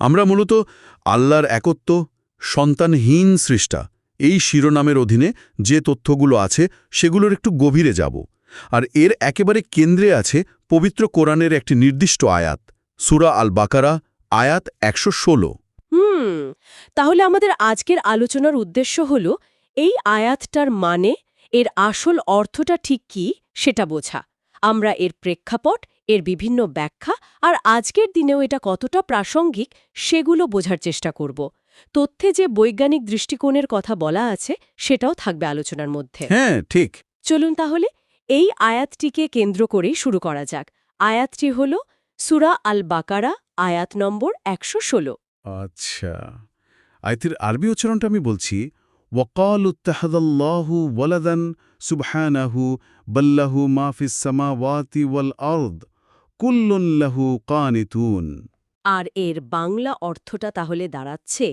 আমরা মূলত আল্লাহর একত্ব, সন্তানহীন সৃষ্টা, এই শিরোনামের অধীনে যে তথ্যগুলো আছে সেগুলোর একটু গভীরে যাব। আর এর একেবারে কেন্দ্রে আছে পবিত্র কোরআনের একটি নির্দিষ্ট আয়াত, সুরা আল বাকারা আয়াত একশো ষোলো। হুম, তাহলে আমাদের আজকের আলোচনার উদ্দেশ্য হল, এই আয়াতটার মানে এর আসল অর্থটা ঠিক কি সেটা বোঝা। আমরা এর প্রেক্ষাপট এর বিভিন্ন ব্যাখ্যা আর আজকের দিনেও এটা কতটা প্রাসঙ্গিক সেগুলো বোঝার চেষ্টা করব। তথ্যে যে বৈজ্ঞানিক দৃষ্টিকোণের কথা বলা আছে সেটাও থাকবে আলোচনার মধ্যে। হ্যাঁ ঠিক। চলুন তাহলে এই আয়াতটিকে কেন্দ্র করেই শুরু করা যাক। আয়াতটি হল সুরা আল বাকারা আয়াত নম্বর একশো ষোলো। আচ্ছা। আয়তির আরবি উচ্চারণটা আমি বলছি ওয়ালাদান সুবহানাহু বাল্লাহু মাফিস সামাওয়াতি ওয়াল আরদ। কুল্লুন লাহু কানিতুন। আর এর বাংলা অর্থটা তাহলে দাঁড়াচ্ছে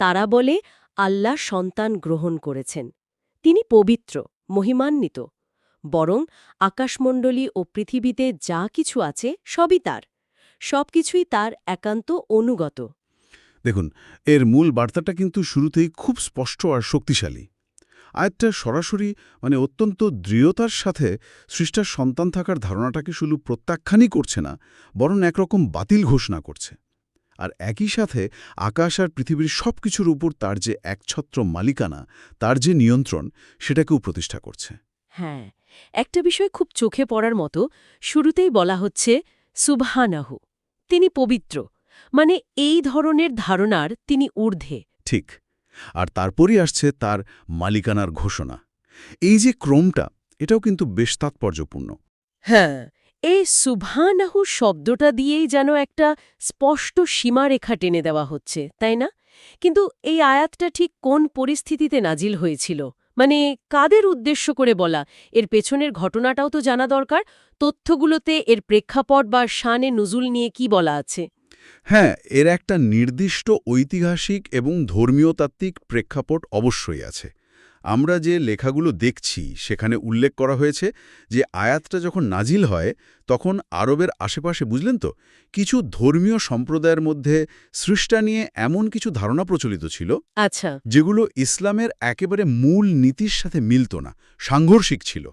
তারা বলে আল্লাহ সন্তান গ্রহণ করেছেন। তিনি পবিত্র মহিমান্বিত বরং আকাশমণ্ডলী ও পৃথিবীতে যা কিছু আছে সবই তার। সবকিছুই তার একান্ত অনুগত। দেখুন এর মূল বার্তাটা কিন্তু শুরুতেই খুব স্পষ্ট আর শক্তিশালী। আয়াতটা সরাসরি মানে অত্যন্ত দৃঢ়তার সাথে সৃষ্টার সন্তান থাকার ধারণাটাকে শুধু প্রত্যাখ্যানই করছে না বরং একরকম বাতিল ঘোষণা করছে। আর একই সাথে আকাশ আর পৃথিবীর সব কিছুর উপর তার যে একছত্র মালিকানা তার যে নিয়ন্ত্রণ সেটাকেও প্রতিষ্ঠা করছে। হ্যাঁ একটা বিষয় খুব চোখে পড়ার মতো শুরুতেই বলা হচ্ছে সুবহানাহু। তিনি পবিত্র মানে এই ধরনের ধারণার তিনি ঊর্ধ্বে। ঠিক। আর তারপরই আসছে তার মালিকানার ঘোষণা। এই যে ক্রমটা, এটাও কিন্তু বেশ তাৎপর্যপূর্ণ। হ্যাঁ এই সুভানাহু শব্দটা দিয়েই যেন একটা স্পষ্ট সীমারেখা টেনে দেওয়া হচ্ছে, তাই না? কিন্তু এই আয়াতটা ঠিক কোন পরিস্থিতিতে নাজিল হয়েছিল? মানে কাদের উদ্দেশ্য করে বলা? এর পেছনের ঘটনাটাও তো জানা দরকার, তথ্যগুলোতে এর প্রেক্ষাপট বা শানে নুজুল নিয়ে কি বলা আছে? হ্যাঁ এর একটা নির্দিষ্ট ঐতিহাসিক এবং ধর্মীয়তাত্ত্বিক প্রেক্ষাপট অবশ্যই আছে। আমরা যে লেখাগুলো দেখছি সেখানে উল্লেখ করা হয়েছে যে আয়াতটা যখন নাজিল হয় তখন আরবের আশেপাশে বুঝলেন তো কিছু ধর্মীয় সম্প্রদায়ের মধ্যে সৃষ্টা নিয়ে এমন কিছু ধারণা প্রচলিত ছিল আচ্ছা। যেগুলো ইসলামের একেবারে মূল নীতির সাথে মিলত না সাংঘর্ষিক ছিল।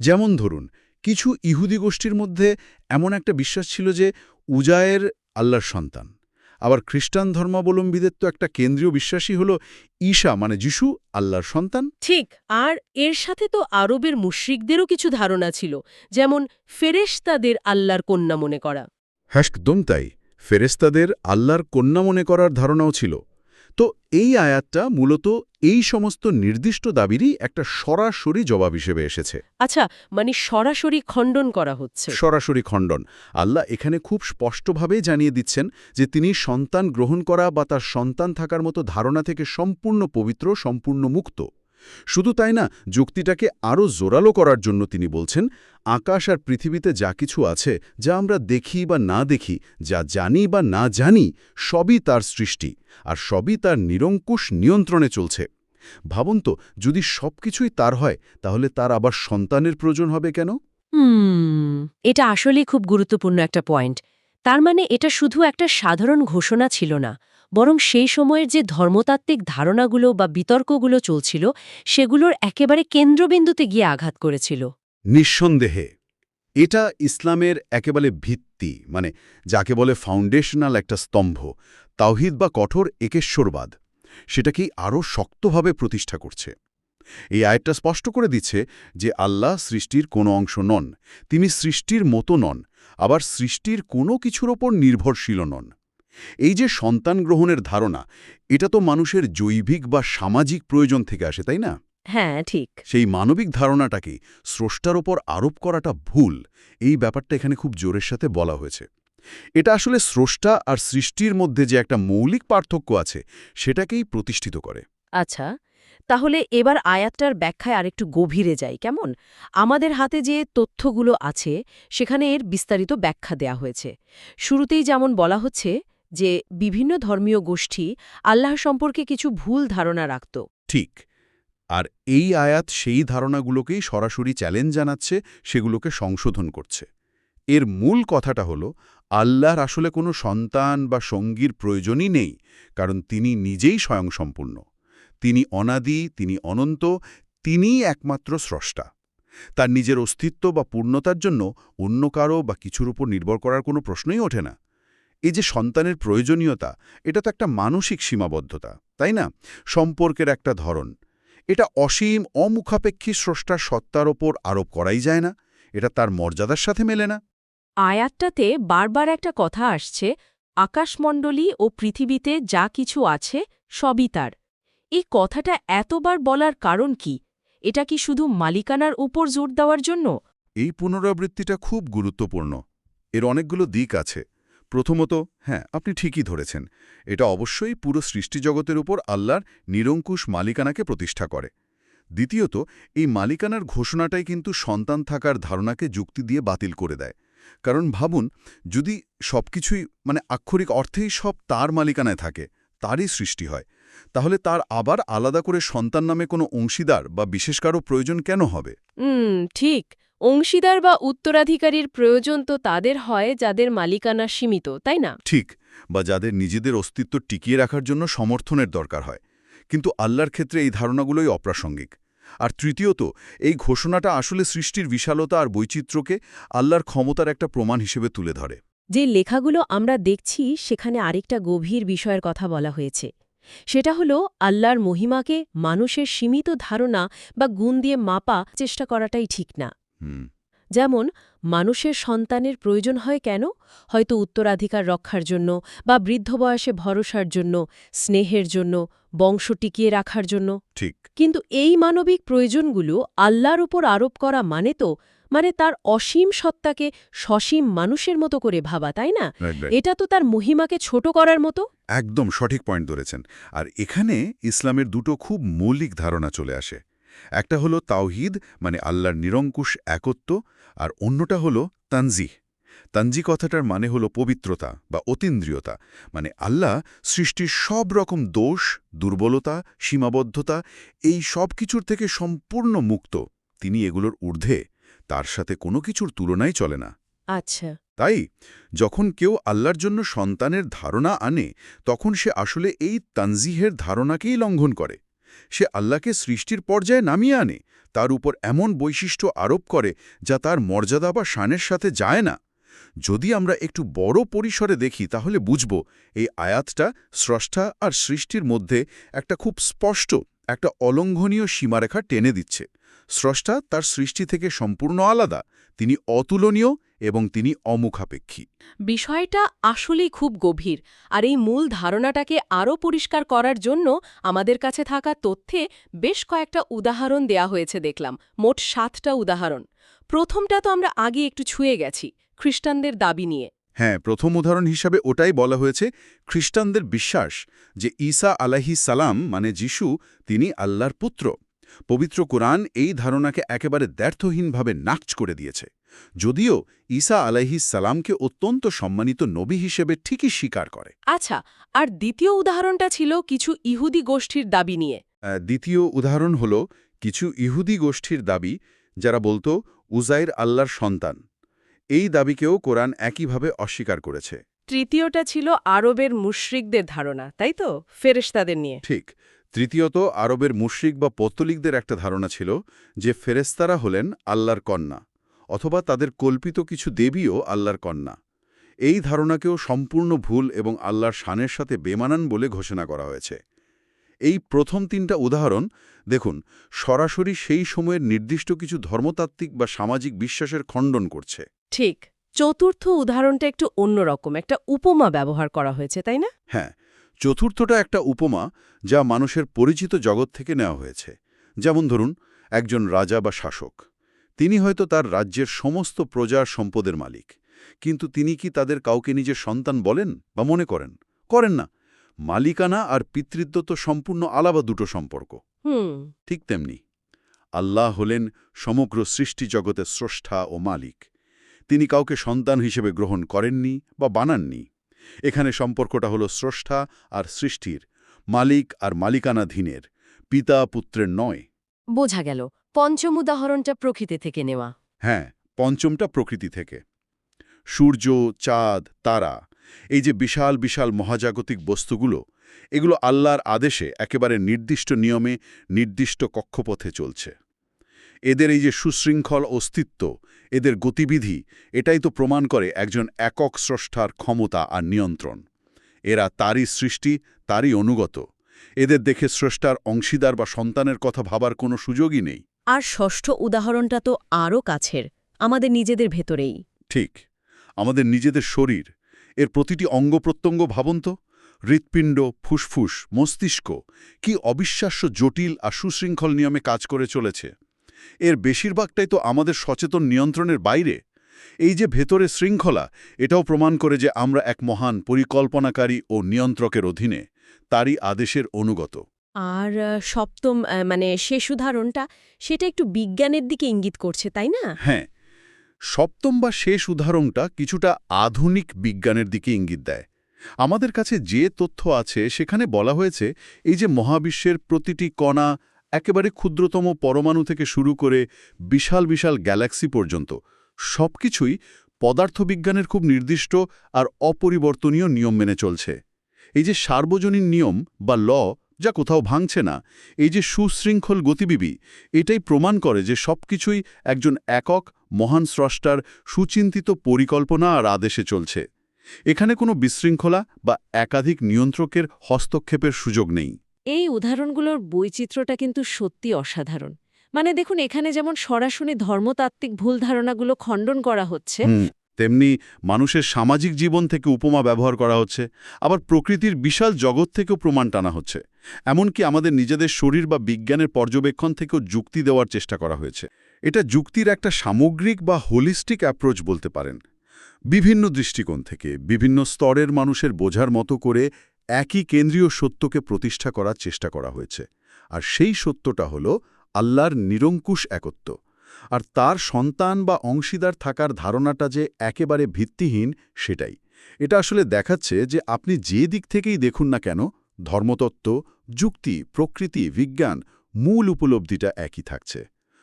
যেমন ধরুন কিছু ইহুদি গোষ্ঠীর মধ্যে এমন একটা বিশ্বাস ছিল যে উজায়ের আল্লাহর সন্তান। আবার খ্রিস্টান ধর্মাবলম্বীদের তো একটা কেন্দ্রীয় বিশ্বাসী হল ঈশা মানে যিশু আল্লাহর সন্তান। ঠিক আর এর সাথে তো আরবের মুশ্রিকদেরও কিছু ধারণা ছিল যেমন ফেরেশতাদের আল্লাহর কন্যা মনে করা। হ্যাশকদম তাই ফেরেস্তাদের আল্লাহর কন্যা মনে করার ধারণাও ছিল। তো এই আয়াতটা মূলত এই সমস্ত নির্দিষ্ট দাবিরই একটা সরাসরি জবাব হিসেবে এসেছে। আচ্ছা মানে সরাসরি খণ্ডন করা হচ্ছে। সরাসরি খণ্ডন। আল্লাহ এখানে খুব স্পষ্টভাবে জানিয়ে দিচ্ছেন যে তিনি সন্তান গ্রহণ করা বা তার সন্তান থাকার মতো ধারণা থেকে সম্পূর্ণ পবিত্র সম্পূর্ণ মুক্ত। শুধু তাই না, যুক্তিটাকে আরও জোরালো করার জন্য তিনি বলছেন, আকাশ আর পৃথিবীতে যা কিছু আছে, যা আমরা দেখি বা না দেখি, যা জানি বা না জানি, সবই তার সৃষ্টি, আর সবই তার নিরঙ্কুশ নিয়ন্ত্রণে চলছে। ভাবুন তো, যদি সবকিছুই তার হয়, তাহলে তার আবার সন্তানের প্রয়োজন হবে কেন? এটা আসলেই খুব গুরুত্বপূর্ণ একটা পয়েন্ট। তার মানে এটা শুধু একটা সাধারণ ঘোষণা ছিল না। বরং সেই সময়ের যে ধর্মতাত্ত্বিক ধারণাগুলো বা বিতর্কগুলো চলছিল, সেগুলোর একেবারে কেন্দ্রবিন্দুতে গিয়ে আঘাত করেছিল। নিঃসন্দেহে, এটা ইসলামের একেবারে ভিত্তি মানে যাকে বলে ফাউন্ডেশনাল একটা স্তম্ভ, তাওহিদ বা কঠোর একেশ্বরবাদ সেটাকেই আরও শক্তভাবে প্রতিষ্ঠা করছে। এই আয়টা স্পষ্ট করে দিচ্ছে যে আল্লাহ সৃষ্টির কোনো অংশ নন, তিনি সৃষ্টির মতো নন, আবার সৃষ্টির কোনো কিছুর ওপর নির্ভরশীল নন। এই যে সন্তান গ্রহণের ধারণা এটা তো মানুষের জৈবিক বা সামাজিক প্রয়োজন থেকে আসে তাই না? হ্যাঁ ঠিক। সেই মানবিক ধারণাটাকে স্রষ্টার ওপর আরোপ করাটা ভুল এই ব্যাপারটা এখানে খুব জোরের সাথে বলা হয়েছে। এটা আসলে স্রষ্টা আর সৃষ্টির মধ্যে যে একটা মৌলিক পার্থক্য আছে সেটাকেই প্রতিষ্ঠিত করে। আচ্ছা তাহলে এবার আয়াতটার ব্যাখ্যায় আরেকটু গভীরে যাই কেমন? আমাদের হাতে যে তথ্যগুলো আছে সেখানে এর বিস্তারিত ব্যাখ্যা দেয়া হয়েছে। শুরুতেই যেমন বলা হচ্ছে যে বিভিন্ন ধর্মীয় গোষ্ঠী আল্লাহ সম্পর্কে কিছু ভুল ধারণা রাখত। ঠিক। আর এই আয়াত সেই ধারণাগুলোকেই সরাসরি চ্যালেঞ্জ জানাচ্ছে, সেগুলোকে সংশোধন করছে। এর মূল কথাটা হলো, আল্লাহর আসলে কোনো সন্তান বা সঙ্গীর প্রয়োজনই নেই, কারণ তিনি নিজেই স্বয়ংসম্পূর্ণ। তিনি অনাদি, তিনি অনন্ত, তিনিই একমাত্র স্রষ্টা। তার নিজের অস্তিত্ব বা পূর্ণতার জন্য অন্য কারও বা কিছুর উপর নির্ভর করার কোনো প্রশ্নই ওঠে না। এই যে সন্তানের প্রয়োজনীয়তা এটা তো একটা মানসিক সীমাবদ্ধতা তাই না? সম্পর্কের একটা ধরন। এটা অসীম অমুখাপেক্ষী স্রষ্টার সত্তার ওপর আরোপ করাই যায় না এটা তার মর্যাদার সাথে মেলে না। আয়াতটাতে বারবার একটা কথা আসছে আকাশমণ্ডলী ও পৃথিবীতে যা কিছু আছে সবই তার। এই কথাটা এতবার বলার কারণ কি? এটা কি শুধু মালিকানার উপর জোর দেওয়ার জন্য? এই পুনরাবৃত্তিটা খুব গুরুত্বপূর্ণ। এর অনেকগুলো দিক আছে। প্রথমত হ্যাঁ আপনি ঠিকই ধরেছেন। এটা অবশ্যই পুরো সৃষ্টিজগতের উপর আল্লাহর নিরঙ্কুশ মালিকানাকে প্রতিষ্ঠা করে। দ্বিতীয়ত, এই মালিকানার ঘোষণাটাই কিন্তু সন্তান থাকার ধারণাকে যুক্তি দিয়ে বাতিল করে দেয়। কারণ ভাবুন, যদি সবকিছুই মানে আক্ষরিক অর্থেই সব তার মালিকানায় থাকে, তারই সৃষ্টি হয়, তাহলে তার আবার আলাদা করে সন্তান নামে কোনো অংশীদার বা বিশেষ কারও প্রয়োজন কেন হবে? ঠিক। অংশীদার বা উত্তরাধিকারীর প্রয়োজন তো তাদের হয় যাদের মালিকানা সীমিত তাই না? ঠিক বা যাদের নিজেদের অস্তিত্ব টিকিয়ে রাখার জন্য সমর্থনের দরকার হয়। কিন্তু আল্লাহর ক্ষেত্রে এই ধারণাগুলোই অপ্রাসঙ্গিক। আর তৃতীয়ত এই ঘোষণাটা আসলে সৃষ্টির বিশালতা আর বৈচিত্র্যকে আল্লাহর ক্ষমতার একটা প্রমাণ হিসেবে তুলে ধরে। যে লেখাগুলো আমরা দেখছি সেখানে আরেকটা গভীর বিষয়ের কথা বলা হয়েছে। সেটা হলো আল্লাহর মহিমাকে মানুষের সীমিত ধারণা বা গুণ দিয়ে মাপা চেষ্টা করাটাই ঠিক না। যেমন মানুষের সন্তানের প্রয়োজন হয় কেন? হয়তো উত্তরাধিকার রক্ষার জন্য বা বৃদ্ধ বয়সে ভরসার জন্য স্নেহের জন্য বংশ টিকিয়ে রাখার জন্য। ঠিক। কিন্তু এই মানবিক প্রয়োজনগুলো আল্লাহর উপর আরোপ করা মানে তো মানে তার অসীম সত্তাকে সসীম মানুষের মতো করে ভাবা তাই না. এটা তো তার মহিমাকে ছোট করার মতো। একদম সঠিক পয়েন্ট ধরেছেন। আর এখানে ইসলামের দুটো খুব মৌলিক ধারণা চলে আসে। একটা হলো তাওহিদ মানে আল্লাহর নিরঙ্কুশ একত্ব আর অন্যটা হলো তানজিহ। তানজি কথাটার মানে হলো পবিত্রতা বা অতীন্দ্রিয়তা মানে আল্লাহ সৃষ্টির সব রকম দোষ দুর্বলতা সীমাবদ্ধতা এই সব কিছুর থেকে সম্পূর্ণ মুক্ত। তিনি এগুলোর ঊর্ধ্বে তার সাথে কোনো কিছুর তুলনাই চলে না। আচ্ছা। তাই যখন কেউ আল্লাহর জন্য সন্তানের ধারণা আনে তখন সে আসলে এই তানজিহের ধারণাকেই লঙ্ঘন করে। সে আল্লাহকে সৃষ্টির পর্যায়ে নামিয়ে আনে, তার উপর এমন বৈশিষ্ট্য আরোপ করে যা তার মর্যাদা বা শানের সাথে যায় না। যদি আমরা একটু বড় পরিসরে দেখি, তাহলে বুঝব এই আয়াতটা স্রষ্টা আর সৃষ্টির মধ্যে একটা খুব স্পষ্ট, একটা অলঙ্ঘনীয় সীমারেখা টেনে দিচ্ছে। স্রষ্টা তার সৃষ্টি থেকে সম্পূর্ণ আলাদা তিনি অতুলনীয় এবং তিনি অমুখাপেক্ষী। বিষয়টা আসলেই খুব গভীর আর এই মূল ধারণাটাকে আরও পরিষ্কার করার জন্য আমাদের কাছে থাকা তথ্যে বেশ কয়েকটা উদাহরণ দেয়া হয়েছে দেখলাম মোট সাতটা উদাহরণ। প্রথমটা তো আমরা আগে একটু ছুঁয়ে গেছি খ্রিস্টানদের দাবি নিয়ে। হ্যাঁ প্রথম উদাহরণ হিসাবে ওটাই বলা হয়েছে খ্রিস্টানদের বিশ্বাস যে ঈসা আলাহি সালাম মানে যিশু তিনি আল্লাহর পুত্র। পবিত্র কোরআন এই ধারণাকে একেবারে দ্ব্যর্থহীনভাবে নাকচ করে দিয়েছে। যদিও ঈসা আলাহি সালামকে অত্যন্ত সম্মানিত নবী হিসেবে ঠিকই স্বীকার করে। আচ্ছা আর দ্বিতীয় উদাহরণটা ছিল কিছু ইহুদি গোষ্ঠীর দাবি নিয়ে। দ্বিতীয় উদাহরণ হল কিছু ইহুদি গোষ্ঠীর দাবি যারা বলতো উজাইর আল্লাহর সন্তান। এই দাবিকেও কোরআন একইভাবে অস্বীকার করেছে। তৃতীয়টা ছিল আরবের মুশরিকদের ধারণা তাই তো? ফেরেশতাদের নিয়ে। ঠিক। তৃতীয়ত আরবের মুশ্রিক বা পত্তলিকদের একটা ধারণা ছিল যে ফেরেস্তারা হলেন আল্লাহর কন্যা অথবা তাদের কল্পিত কিছু দেবীও আল্লাহর কন্যা। এই ধারণাকেও সম্পূর্ণ ভুল এবং আল্লাহর শানের সাথে বেমানান বলে ঘোষণা করা হয়েছে। এই প্রথম তিনটা উদাহরণ দেখুন সরাসরি সেই সময়ের নির্দিষ্ট কিছু ধর্মতাত্ত্বিক বা সামাজিক বিশ্বাসের খণ্ডন করছে। ঠিক চতুর্থ উদাহরণটা একটু অন্যরকম একটা উপমা ব্যবহার করা হয়েছে তাই না? হ্যাঁ চতুর্থটা একটা উপমা যা মানুষের পরিচিত জগৎ থেকে নেওয়া হয়েছে। যেমন ধরুন একজন রাজা বা শাসক। তিনি হয়তো তার রাজ্যের সমস্ত প্রজার সম্পদের মালিক। কিন্তু তিনি কি তাদের কাউকে নিজের সন্তান বলেন বা মনে করেন? করেন না। মালিকানা আর পিতৃত্ব তো সম্পূর্ণ আলাদা দুটো সম্পর্ক। ঠিক তেমনি আল্লাহ হলেন সমগ্র সৃষ্টি জগতের স্রষ্টা ও মালিক। তিনি কাউকে সন্তান হিসেবে গ্রহণ করেননি বা বানাননি। এখানে সম্পর্কটা হলো স্রষ্টা আর সৃষ্টির মালিক আর মালিকানাধীনের পিতা পুত্রের নয়। বোঝা গেল পঞ্চম উদাহরণটা প্রকৃতি থেকে নেওয়া। হ্যাঁ পঞ্চমটা প্রকৃতি থেকে। সূর্য চাঁদ তারা এই যে বিশাল বিশাল মহাজাগতিক বস্তুগুলো এগুলো আল্লাহর আদেশে একেবারে নির্দিষ্ট নিয়মে নির্দিষ্ট কক্ষপথে চলছে। এদের এই যে সুশৃঙ্খল অস্তিত্ব এদের গতিবিধি এটাই তো প্রমাণ করে একজন একক স্রষ্টার ক্ষমতা আর নিয়ন্ত্রণ। এরা তারই সৃষ্টি তারই অনুগত। এদের দেখে স্রষ্টার অংশীদার বা সন্তানের কথা ভাবার কোনো সুযোগই নেই। আর ষষ্ঠ উদাহরণটা তো আরও কাছের আমাদের নিজেদের ভেতরেই। ঠিক আমাদের নিজেদের শরীর এর প্রতিটি অঙ্গ প্রত্যঙ্গ ভাবন তো। হৃৎপিণ্ড ফুসফুস মস্তিষ্ক কি অবিশ্বাস্য জটিল আর সুশৃঙ্খল নিয়মে কাজ করে চলেছে। এর বেশিরভাগটাই তো আমাদের সচেতন নিয়ন্ত্রণের বাইরে। এই যে ভেতরে শৃঙ্খলা এটাও প্রমাণ করে যে আমরা এক মহান পরিকল্পনাকারী ও নিয়ন্ত্রকের অধীনে তারই আদেশের অনুগত। আর সপ্তম মানে শেষ উদাহরণটা সেটা একটু বিজ্ঞানের দিকে ইঙ্গিত করছে তাই না? হ্যাঁ। সপ্তম বা শেষ উদাহরণটা কিছুটা আধুনিক বিজ্ঞানের দিকে ইঙ্গিত দেয়। আমাদের কাছে যে তথ্য আছে সেখানে বলা হয়েছে এই যে মহাবিশ্বের প্রতিটি কণা একেবারে ক্ষুদ্রতম পরমাণু থেকে শুরু করে বিশাল বিশাল গ্যালাক্সি পর্যন্ত, সবকিছুই পদার্থবিজ্ঞানের খুব নির্দিষ্ট আর অপরিবর্তনীয় নিয়ম মেনে চলছে। এই যে সার্বজনীন নিয়ম বা ল, যা কোথাও ভাঙছে না, এই যে সুশৃঙ্খল গতিবিবি এটাই প্রমাণ করে যে সবকিছুই একজন একক, মহান স্রষ্টার সুচিন্তিত পরিকল্পনা আর আদেশে চলছে। এখানে কোনো বিশৃঙ্খলা বা একাধিক নিয়ন্ত্রকের হস্তক্ষেপের সুযোগ নেই। এই উদাহরণগুলোর বৈচিত্র্যটা কিন্তু সত্যি অসাধারণ। মানে দেখুন, এখানে যেমন সরাসরি ধর্মতাত্ত্বিক ভুল ধারণাগুলো খণ্ডন করা হচ্ছে। তেমনি মানুষের সামাজিক জীবন থেকে উপমা ব্যবহার করা হচ্ছে, আবার প্রকৃতির বিশাল জগৎ থেকেও প্রমাণ টানা হচ্ছে। এমনকি আমাদের নিজেদের শরীর বা বিজ্ঞানের পর্যবেক্ষণ থেকেও যুক্তি দেওয়ার চেষ্টা করা হয়েছে। এটা যুক্তির একটা সামগ্রিক বা হোলিস্টিক অ্যাপ্রোচ বলতে পারেন। বিভিন্ন দৃষ্টিকোণ থেকে, বিভিন্ন স্তরের মানুষের বোঝার মতো করে একই কেন্দ্রীয় সত্যকে প্রতিষ্ঠা করার চেষ্টা করা হয়েছে। আর সেই সত্যটা হল আল্লাহর নিরঙ্কুশ একত্ব। আর তার সন্তান বা অংশীদার থাকার ধারণাটা যে একেবারে ভিত্তিহীন, সেটাই। এটা আসলে দেখাচ্ছে যে আপনি যে দিক থেকেই দেখুন না কেন, ধর্মতত্ত্ব, যুক্তি, প্রকৃতি, বিজ্ঞান, মূল উপলব্ধিটা একই থাকছে।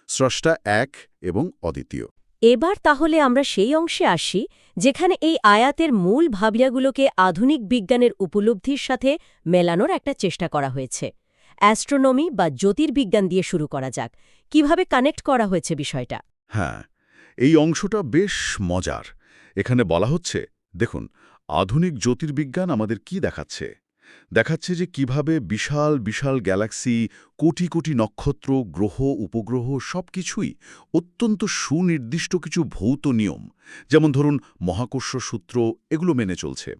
স্রষ্টা এক এবং অদ্বিতীয়। এবার তাহলে আমরা সেই অংশে আসি, যেখানে এই আয়াতের মূল ভাবিয়াগুলোকে আধুনিক বিজ্ঞানের উপলব্ধির সাথে মেলানোর একটা চেষ্টা করা হয়েছে। অ্যাস্ট্রোনমি বা জ্যোতির্বিজ্ঞান দিয়ে শুরু করা যাক। কীভাবে কানেক্ট করা হয়েছে বিষয়টা? হ্যাঁ এই অংশটা বেশ মজার। এখানে বলা হচ্ছে, দেখুন, আধুনিক জ্যোতির্বিজ্ঞান আমাদের কি দেখাচ্ছে? দেখাচ্ছে যে কীভাবে বিশাল বিশাল গ্যালাক্সি, কোটি কোটি নক্ষত্র, গ্রহ, উপগ্রহ সবকিছুই অত্যন্ত সুনির্দিষ্ট কিছু ভৌত নিয়ম। যেমন ধরুন, মহাকর্ষ সূত্র এগুলো মেনে চলছে।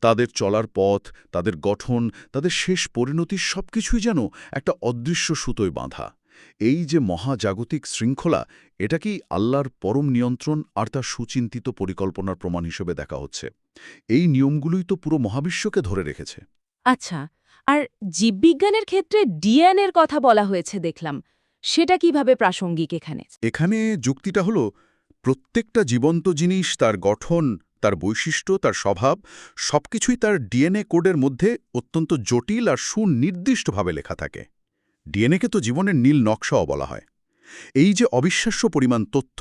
তাদের চলার পথ, তাদের গঠন, তাদের শেষ পরিণতির সবকিছুই যেন একটা অদৃশ্য সুতোয় বাঁধা। এই যে মহাজাগতিক শৃঙ্খলা, এটা কি আল্লাহর পরম নিয়ন্ত্রণ আর তার সুচিন্তিত পরিকল্পনার প্রমাণ হিসেবে দেখা হচ্ছে? এই নিয়মগুলোই তো পুরো মহাবিশ্বকে ধরে রেখেছে। আচ্ছা আর জীববিজ্ঞানের ক্ষেত্রে ডিএনএর কথা বলা হয়েছে দেখলাম, সেটা কীভাবে প্রাসঙ্গিক এখানে? এখানে যুক্তিটা হলো, প্রত্যেকটা জীবন্ত জিনিস তার গঠন, তার বৈশিষ্ট্য, তার স্বভাব, সবকিছুই তার ডিএনএ কোডের মধ্যে অত্যন্ত জটিল আর সুনির্দিষ্টভাবে লেখা থাকে। ডিএনএকে তো জীবনের নীল নকশাও বলা হয়। এই যে অবিশ্বাস্য পরিমাণ তথ্য,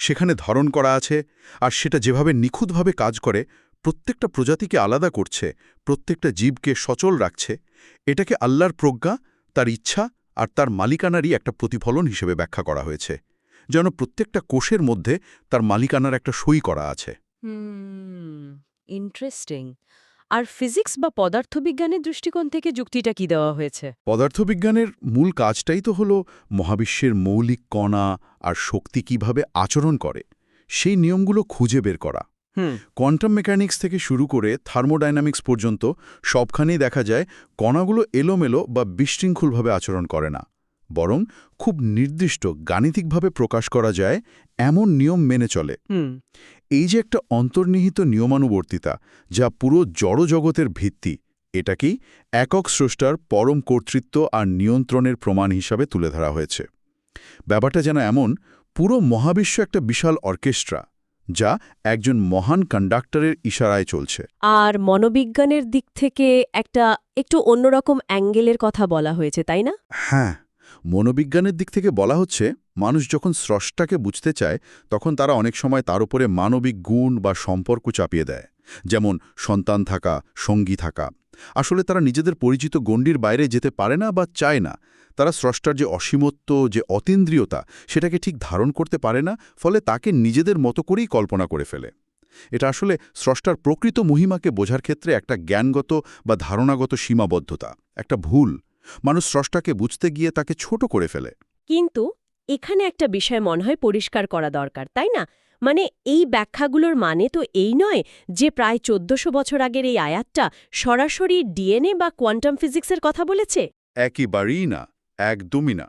সেখানে ধারণ করা আছে, আর সেটা যেভাবে নিখুঁতভাবে কাজ করে প্রত্যেকটা প্রজাতিকে আলাদা করছে প্রত্যেকটা জীবকে সচল রাখছে এটাকে আল্লাহর প্রজ্ঞা তার ইচ্ছা আর তার মালিকানারই একটা প্রতিফলন হিসেবে ব্যাখ্যা করা হয়েছে যেন প্রত্যেকটা কোষের মধ্যে তার মালিকানার একটা সই করা আছে। হুম ইন্টারেস্টিং আর ফিজিক্স বা পদার্থবিজ্ঞানের দৃষ্টিকোণ থেকে যুক্তিটা কি দেওয়া হয়েছে? পদার্থবিজ্ঞানের মূল কাজটাই তো হল মহাবিশ্বের মৌলিক কণা আর শক্তি কীভাবে আচরণ করে সেই নিয়মগুলো খুঁজে বের করা। কোয়ান্টাম মেকানিক্স থেকে শুরু করে থার্মোডাইনামিক্স পর্যন্ত সবখানেই দেখা যায় কণাগুলো এলোমেলো বা বিশৃঙ্খলভাবে আচরণ করে না। বরং খুব নির্দিষ্ট গাণিতিকভাবে প্রকাশ করা যায় এমন নিয়ম মেনে চলে। এই যে একটা অন্তর্নিহিত নিয়মানুবর্তিতা যা পুরো জড়জগতের ভিত্তি এটাকেই একক স্রষ্টার পরম কর্তৃত্ব আর নিয়ন্ত্রণের প্রমাণ হিসাবে তুলে ধরা হয়েছে। ব্যাপারটা যেন এমন পুরো মহাবিশ্ব একটা বিশাল অর্কেস্ট্রা। যা একজন মহান কন্ডাক্টরের ইশারায় চলছে। আর মনোবিজ্ঞানের দিক থেকে একটা একটু অন্যরকম অ্যাঙ্গেলের কথা বলা হয়েছে তাই না? হ্যাঁ মনোবিজ্ঞানের দিক থেকে বলা হচ্ছে মানুষ যখন স্রষ্টাকে বুঝতে চায় তখন তারা অনেক সময় তার উপরে মানবিক গুণ বা সম্পর্ক চাপিয়ে দেয়। যেমন সন্তান থাকা সঙ্গী থাকা। আসলে তারা নিজেদের পরিচিত গণ্ডির বাইরে যেতে পারে না বা চায় না। তারা স্রষ্টার যে অসীমত্ব যে অতীন্দ্রিয়তা সেটাকে ঠিক ধারণ করতে পারে না ফলে তাকে নিজেদের মতো করেই কল্পনা করে ফেলে। এটা আসলে স্রষ্টার প্রকৃত মহিমাকে বোঝার ক্ষেত্রে একটা জ্ঞানগত বা ধারণাগত সীমাবদ্ধতা একটা ভুল। মানুষ স্রষ্টাকে বুঝতে গিয়ে তাকে ছোট করে ফেলে। কিন্তু এখানে একটা বিষয় মনে হয় পরিষ্কার করা দরকার তাই না? মানে এই ব্যাখ্যাগুলোর মানে তো এই নয় যে প্রায় চোদ্দশো বছর আগের এই আয়াতটা সরাসরি ডিএনএ বা কোয়ান্টাম ফিজিক্সের কথা বলেছে? একেবারেই না। একদমই না।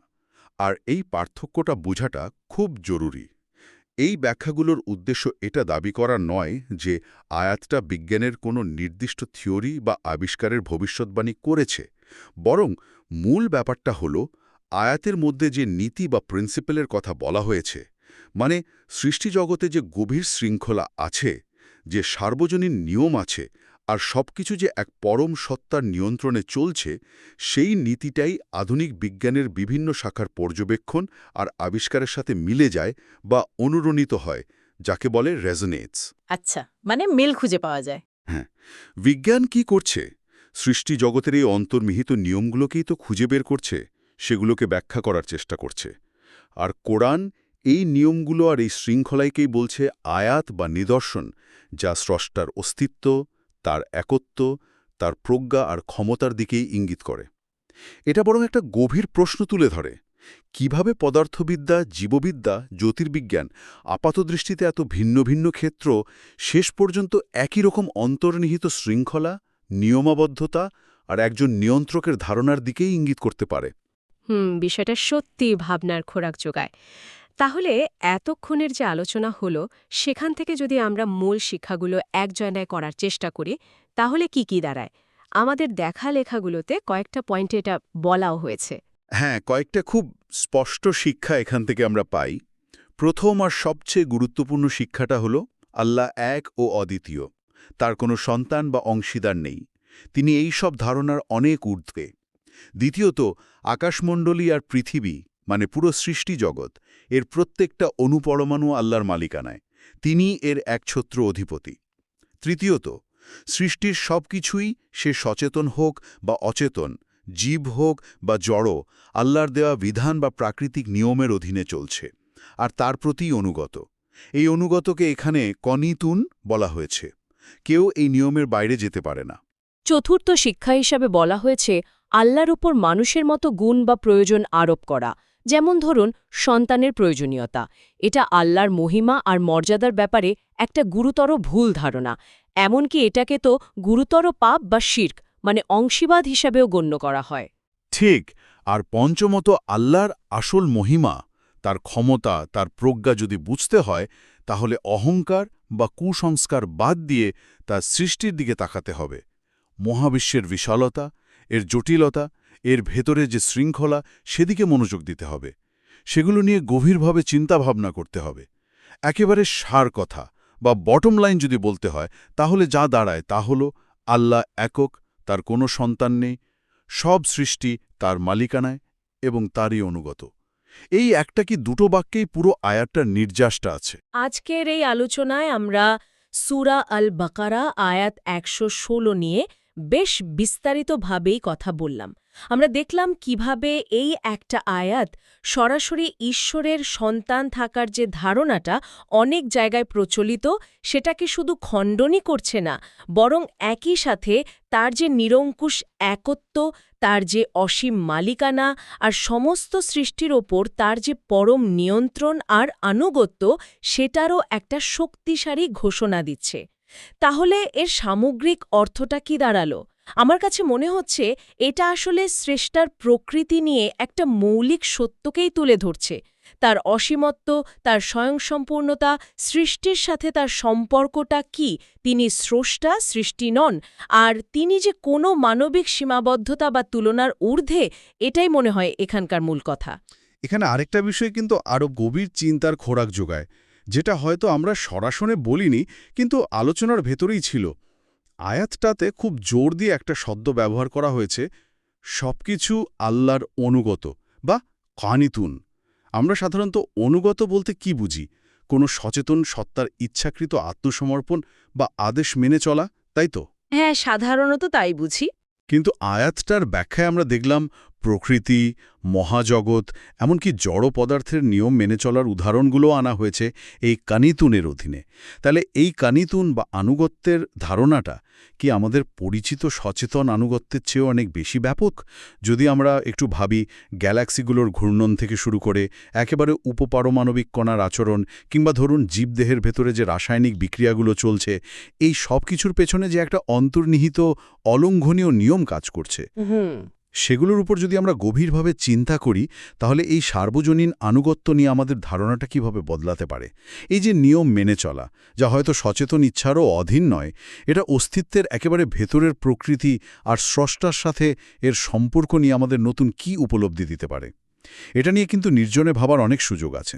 আর এই পার্থক্যটা বোঝাটা খুব জরুরি। এই ব্যাখ্যাগুলোর উদ্দেশ্য এটা দাবি করা নয় যে আয়াতটা বিজ্ঞানের কোনো নির্দিষ্ট থিওরি বা আবিষ্কারের ভবিষ্যৎবাণী করেছে। বরং মূল ব্যাপারটা হল, আয়াতের মধ্যে যে নীতি বা প্রিন্সিপালের কথা বলা হয়েছে মানে সৃষ্টিজগতে যে গভীর শৃঙ্খলা আছে, যে সার্বজনীন নিয়ম আছে আর সবকিছু যে এক পরম সত্তার নিয়ন্ত্রণে চলছে সেই নীতিটাই আধুনিক বিজ্ঞানের বিভিন্ন শাখার পর্যবেক্ষণ আর আবিষ্কারের সাথে মিলে যায় বা অনুরণিত হয় যাকে বলে রেজনেটস। আচ্ছা মানে মিল খুঁজে পাওয়া যায়। হ্যাঁ বিজ্ঞান কি করছে? সৃষ্টি জগতের এই অন্তর্নিহিত নিয়মগুলোকেই তো খুঁজে বের করছে সেগুলোকে ব্যাখ্যা করার চেষ্টা করছে। আর কোরআন এই নিয়মগুলো আর এই শৃঙ্খলাইকেই বলছে আয়াত বা নিদর্শন যা স্রষ্টার অস্তিত্ব তার একত্ব, তার প্রজ্ঞা আর ক্ষমতার দিকেই ইঙ্গিত করে। এটা বরং একটা গভীর প্রশ্ন তুলে ধরে, কীভাবে পদার্থবিদ্যা, জীববিদ্যা, জ্যোতির্বিজ্ঞান, আপাতদৃষ্টিতে এত ভিন্ন ভিন্ন ক্ষেত্র, শেষ পর্যন্ত একই রকম অন্তর্নিহিত শৃঙ্খলা, নিয়মাবদ্ধতা আর একজন নিয়ন্ত্রকের ধারণার দিকেই ইঙ্গিত করতে পারে। হুম, বিষয়টা সত্যি ভাবনার খোরাক যোগায়। তাহলে এতক্ষণের যে আলোচনা হলো, সেখান থেকে যদি আমরা মূল শিক্ষাগুলো এক জয়নায় করার চেষ্টা করি, তাহলে কি কি দাঁড়ায়? আমাদের দেখা লেখাগুলোতে কয়েকটা পয়েন্টে এটা বলাও হয়েছে। হ্যাঁ কয়েকটা খুব স্পষ্ট শিক্ষা এখান থেকে আমরা পাই। প্রথম আর সবচেয়ে গুরুত্বপূর্ণ শিক্ষাটা হল, আল্লাহ এক ও অদ্বিতীয়। তার কোনো সন্তান বা অংশীদার নেই। তিনি এই সব ধারণার অনেক ঊর্ধ্বে। দ্বিতীয়ত, আকাশমণ্ডলী আর পৃথিবী মানে পুরো সৃষ্টি জগৎ, এর প্রত্যেকটা অনুপরমাণু আল্লাহর মালিকানায়। তিনি এর একছত্র অধিপতি। তৃতীয়ত, সৃষ্টির সব কিছুই সে সচেতন হোক বা অচেতন, জীব হোক বা জড় আল্লাহর দেওয়া বিধান বা প্রাকৃতিক নিয়মের অধীনে চলছে, আর তার প্রতি অনুগত। এই অনুগতকে এখানে কনিতুন বলা হয়েছে। কেউ এই নিয়মের বাইরে যেতে পারে না। চতুর্থ শিক্ষা হিসাবে বলা হয়েছে, আল্লাহর উপর মানুষের মতো গুণ বা প্রয়োজন আরোপ করা। যেমন ধরুন, সন্তানের প্রয়োজনীয়তা। এটা আল্লাহর মহিমা আর মর্যাদার ব্যাপারে একটা গুরুতর ভুল ধারণা। এমনকি এটাকে তো গুরুতর পাপ বা শির্ক মানে অংশীবাদ হিসাবেও গণ্য করা হয়। ঠিক, আর পঞ্চমত আল্লাহর আসল মহিমা, তার ক্ষমতা, তার প্রজ্ঞা যদি বুঝতে হয়, তাহলে অহংকার বা কুসংস্কার বাদ দিয়ে তার সৃষ্টির দিকে তাকাতে হবে। মহাবিশ্বের বিশালতা, এর জটিলতা এর ভেতরে যে শৃঙ্খলা, সেদিকে মনোযোগ দিতে হবে। সেগুলো নিয়ে গভীরভাবে চিন্তাভাবনা করতে হবে। একেবারে সার কথা বা বটম লাইন যদি বলতে হয়, তাহলে যা দাঁড়ায় তা হল আল্লাহ একক, তার কোনো সন্তান নেই, সব সৃষ্টি তার মালিকানায় এবং তারই অনুগত। এই একটা কি দুটো বাক্যেই পুরো আয়াতটার নির্যাসটা আছে? আজকের এই আলোচনায় আমরা সুরা আল বাকারা আয়াত একশো ষোলো নিয়ে বেশ বিস্তারিতভাবেই কথা বললাম। আমরা দেখলাম কীভাবে এই একটা আয়াত সরাসরি ঈশ্বরের সন্তান থাকার যে ধারণাটা অনেক জায়গায় প্রচলিত, সেটাকে শুধু খণ্ডনই করছে না, বরং একই সাথে তার যে নিরঙ্কুশ একত্ব, তার যে অসীম মালিকানা আর সমস্ত সৃষ্টির ওপর তার যে পরম নিয়ন্ত্রণ আর আনুগত্য, সেটারও একটা শক্তিশালী ঘোষণা দিচ্ছে। তাহলে এর সামগ্রিক অর্থটা কি দাঁড়াল? আমার কাছে মনে হচ্ছে এটা আসলে শ্রেষ্ঠার প্রকৃতি নিয়ে একটা মৌলিক সত্যকেই তুলে ধরছে। তার অসীমত্ব, তার স্বয়ংসম্পূর্ণতা, সৃষ্টির সাথে তার সম্পর্কটা কি, তিনি স্রষ্টা, সৃষ্টি নন, আর তিনি যে কোনো মানবিক সীমাবদ্ধতা বা তুলনার ঊর্ধ্বে, এটাই মনে হয় এখানকার মূল কথা। এখানে আরেকটা বিষয় কিন্তু আরও গভীর চিন্তার খোরাক যোগায়, যেটা হয়তো আমরা সরাসরি বলিনি, কিন্তু আলোচনার ভেতরেই ছিল। আয়াতটাতে খুব জোর দিয়ে একটা শব্দ ব্যবহার করা হয়েছে সবকিছু আল্লাহর অনুগত বা কানিতুন। আমরা সাধারণত অনুগত বলতে কি বুঝি? কোনো সচেতন সত্তার ইচ্ছাকৃত আত্মসমর্পণ বা আদেশ মেনে চলা তাই তো? হ্যাঁ সাধারণত তাই বুঝি। কিন্তু আয়াতটার ব্যাখ্যায় আমরা দেখলাম প্রকৃতি, মহাজগৎ, এমনকি জড় পদার্থের নিয়ম মেনে চলার উদাহরণগুলো আনা হয়েছে এই কানিতুনের অধীনে। তাহলে এই কানিতুন বা আনুগত্যের ধারণাটা কি আমাদের পরিচিত সচেতন আনুগত্যের চেয়েও অনেক বেশি ব্যাপক? যদি আমরা একটু ভাবি, গ্যালাক্সিগুলোর ঘূর্ণন থেকে শুরু করে একেবারে উপপারমাণবিক কণার আচরণ কিংবা ধরুন জীবদেহের ভেতরে যে রাসায়নিক বিক্রিয়াগুলো চলছে, এই সব কিছুর পেছনে যে একটা অন্তর্নিহিত, অলঙ্ঘনীয় নিয়ম কাজ করছে। সেগুলোর উপর যদি আমরা গভীরভাবে চিন্তা করি, তাহলে এই সার্বজনীন আনুগত্য নিয়ে আমাদের ধারণাটা কীভাবে বদলাতে পারে? এই যে নিয়ম মেনে চলা, যা হয়তো সচেতন ইচ্ছারও অধীন নয়, এটা অস্তিত্বের একেবারে ভেতরের প্রকৃতি আর স্রষ্টার সাথে এর সম্পর্ক নিয়ে আমাদের নতুন কি উপলব্ধি দিতে পারে? এটা নিয়ে কিন্তু নির্জনে ভাবার অনেক সুযোগ আছে।